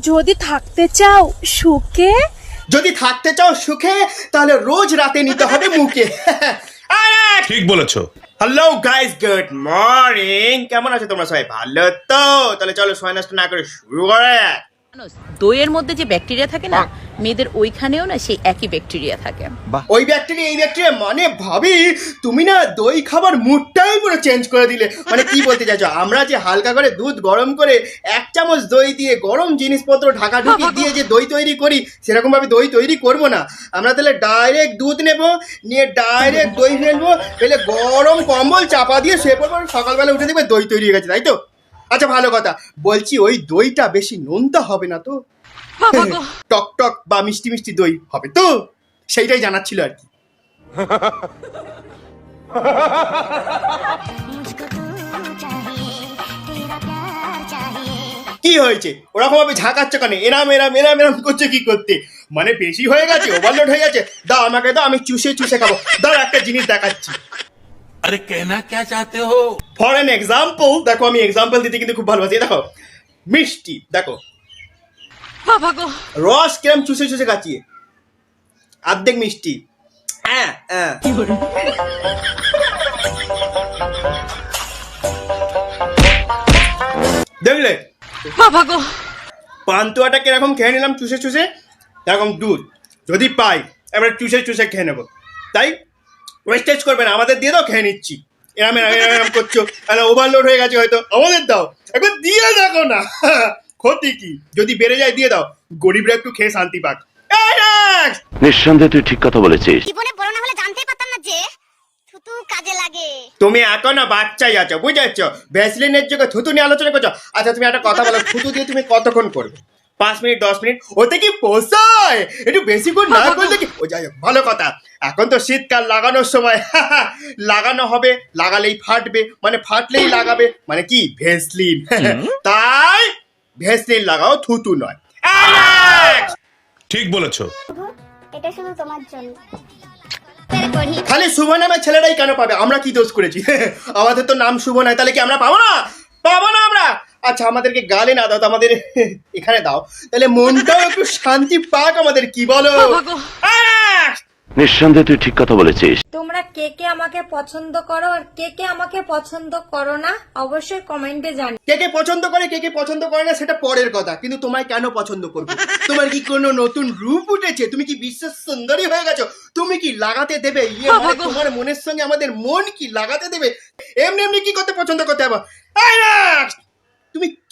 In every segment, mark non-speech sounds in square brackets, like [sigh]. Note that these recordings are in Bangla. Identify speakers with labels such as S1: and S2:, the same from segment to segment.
S1: যদি থাকতে চাও সুখে।
S2: যদি থাকতে চাও সুখে তাহলে রোজ রাতে নিতে হবে মুখে। [laughs]
S3: ঠিক বলেছ।
S2: হ্যালো গাইস গুড মর্নিং কেমন আছো তোমরা সবাই? ভালো তো? তাহলে চলো সয় না করে শুরু করে
S4: জানোস, দইয়ের মধ্যে যে ব্যাকটেরিয়া থাকে না মেয়েদের ওইখানেও না সেই একই ব্যাকটেরিয়া থাকে।
S2: ওই ব্যাকটেরিয়া এই ব্যাকটেরিয়া মানে ভাবি তুমি না দই খাবার মুডটাই পুরো চেঞ্জ করে দিলে। মানে কি বলতে চাইছো? আমরা যে হালকা করে দুধ গরম করে এক চামচ দই দিয়ে গরম জিনিসপত্র ঢাকা ঢুকি দিয়ে যে দই তৈরি করি সেরকম ভাবে দই তৈরি করব না। আমরা তাহলে ডাইরেক্ট দুধ নেব নিয়ে ডাইরেক্ট দই ফেলব ফেলে গরম কম্বল চাপা দিয়ে শুয়ে পড়ব সকালবেলা উঠে দেখবে দই তৈরি হয়ে গেছে তাই তো? আচ্ছা ভালো কথা। বলছি ওই দইটা বেশি নোনতা হবে না তো? টক টক বা মিষ্টি মিষ্টি দই হবে তো? সেইটাই জানাচ্ছিল আর কি। কি হয়েছে? ওরকম ভাবে ঝাঁকাচ্ছ কেন? এরাম এরাম এরাম এরাম করছে কি করতে? মানে বেশি হয়ে গেছে ওভারলোড হয়ে গেছে। দাও আমাকে দাও আমি চুষে চুষে খাব। দাও একটা জিনিস দেখাচ্ছি।
S3: আরে কেনা কে চাতে হো?
S2: ফর এন এক্সাম্পল দেখো আমি এক্সাম্পল দিতে কিন্তু খুব ভালোবাসি। দেখো মিষ্টি দেখো।
S4: বাবা গো।
S2: রস কেম চুষে চুষে কাচিয়ে। অর্ধেক মিষ্টি। হ্যাঁ হ্যাঁ। দেখলে?
S4: বাবা গো।
S2: পান্তুয়াটা কীরকম খেয়ে নিলাম চুষে চুষে? এরকম দুধ। যদি পাই এবার চুষে চুষে খেয়ে নেব। তাই? ওয়েস্টেজ করবে না আমাদের দিয়ে দাও খেয়ে নিচ্ছি। এরম এরম করছ। তাহলে ওভারলোড হয়ে গেছে হয়তো। আমাদের দাও। একবার দিয়ে দেখো না। [laughs] ক্ষতি কি? যদি বেড়ে যায় দিয়ে দাও। গরিবরা একটু খেয়ে শান্তি পাক।
S5: নিঃসন্দেহে তুই ঠিক কথা বলেছিস।
S6: জীবনে বড় না হলে জানতেই পারতাম না যে থুতু কাজে লাগে।
S2: তুমি এখনও বাচ্চাই আছো বুঝেছ? ভ্যাসলিনের যুগে থুতু নিয়ে আলোচনা করছ। আচ্ছা তুমি একটা কথা বলো। থুতু দিয়ে তুমি কতক্ষণ করবে? পাঁচ মিনিট দশ মিনিট ওতে কি পোষায়? একটু বেশি করে না [laughs] করলে কি? ও যাই ভালো কথা। এখন তো শীতকাল লাগানোর সময়। [laughs] লাগানো হবে লাগালেই ফাটবে মানে ফাটলেই লাগাবে মানে কি? ভেসলিন। [laughs] তাই ভেসলিন লাগাও থুতু নয়।
S3: ঠিক বলেছ।
S6: এটা শুধু তোমার জন্য।
S2: খালি শুভ নামের ছেলেরাই কেন পাবে? আমরা কি দোষ করেছি? আমাদের তো নাম শুভ নয় তাহলে কি আমরা পাবো না? পাবো আচ্ছা আমাদেরকে গালে না দাও তো আমাদের [laughs] এখানে দাও। তাহলে মনটাও একটু শান্তি পাক আমাদের কি বলো?
S5: নিঃসন্দেহে তুই ঠিক কথা বলেছিস।
S7: তোমরা কে কে আমাকে পছন্দ করো আর কে কে আমাকে পছন্দ করো না অবশ্যই কমেন্টে জানি।
S2: কে কে পছন্দ করে কে কে পছন্দ করে না সেটা পরের কথা। কিন্তু তোমায় কেন পছন্দ করব? তোমার কি কোনো নতুন রূপ উঠেছে? তুমি কি বিশ্ব সুন্দরী হয়ে গেছো? তুমি কি লাগাতে দেবে? ইয়ে মানে তোমার মনের সঙ্গে আমাদের মন কি লাগাতে দেবে? এমনি এমনি কি করতে পছন্দ করতে হবে?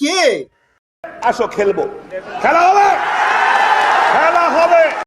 S2: কে?
S3: আসো খেলব। খেলা হবে?